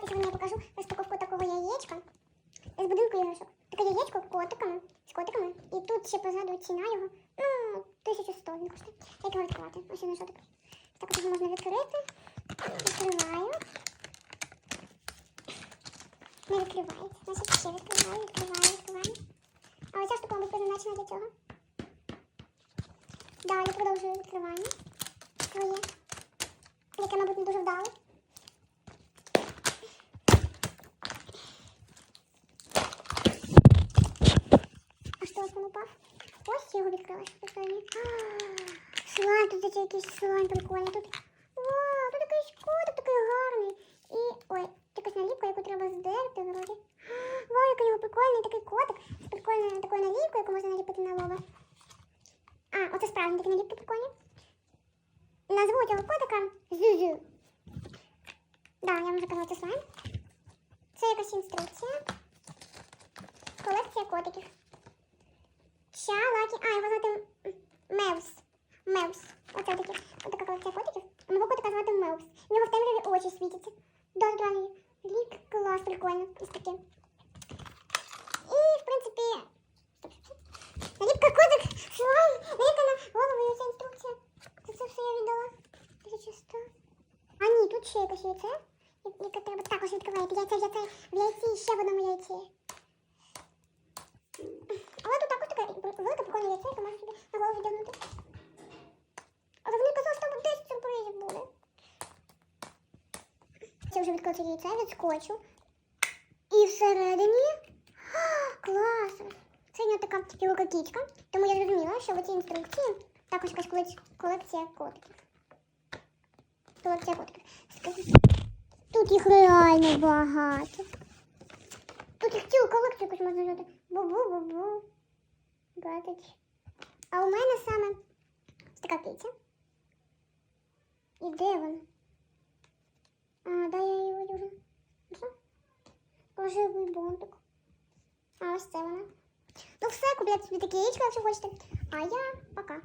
прийшла, сьогодні я покажу розпаковку такого яєчка з будинку іграшок. Таке яєчко котиками, з котиками. І тут ще позаду ціна його. Ну, 1100 він коштує. Як його відкривати? Ось він що таке. Так його можна відкрити. Відкриваю. Не відкривається. Значить, ще відкриваю, відкриваю, відкриваю. А ось ця штука, мабуть, призначена для цього. Далі продовжую відкривання. Своє. Яке, мабуть, не дуже вдале. А що ось він упав? Ось я його відкрила. Слайм, тут це якийсь слайм прикольний. Тут. Вау, тут якийсь котик такий гарний. І ой, якась наліпка, яку треба здерти вроді. Вау, який у нього прикольний такий котик з прикольною такою наліпкою, яку можна наліпити на лоба. А, оце справжні такі наліпки прикольні. Назву цього котика Зюзю. Да, я вам вже казала, це слайм. Це якась інструкція. Колекція котиків. Ча, лакі. А, його звати М- Мевс. Мевс. Оце такі. Отака колекція котиків. А Мого котика звати Мевс. У нього в темряві очі світяться. Дуже гарний лік. Клас, прикольно. Ось таке. І, в принципі... Стоп, стоп, стоп. Наліпка котик, слайм, наліпка на голову і оця інструкція. Це все, що я віддала. 1100. А ні, тут ще якесь яйце. я- Яке треба також відкривати. Яйце, яйце, в яйці, ще в одному яйці. Прикольне можна собі на голову вдягнути. Але вони казали, що там 10 сюрпризів буде. Це вже відкрити яйце, відскочу. І всередині. А, Клас! Це нього така фігурка кічка, тому я зрозуміла, що в цій інструкції також якась колекція котиків. Колекція котиків. Тут їх реально багато. Тут їх цілу колекцію якусь можна взяти. Бу-бу-бу-бу. Братич. А у мене саме ось така киця. І де вона? А, да, я її видержу. Що? Рожевий бонтик. А ось це вона. Ну все, купляйте собі таке яєчко, якщо хочете. А я пока.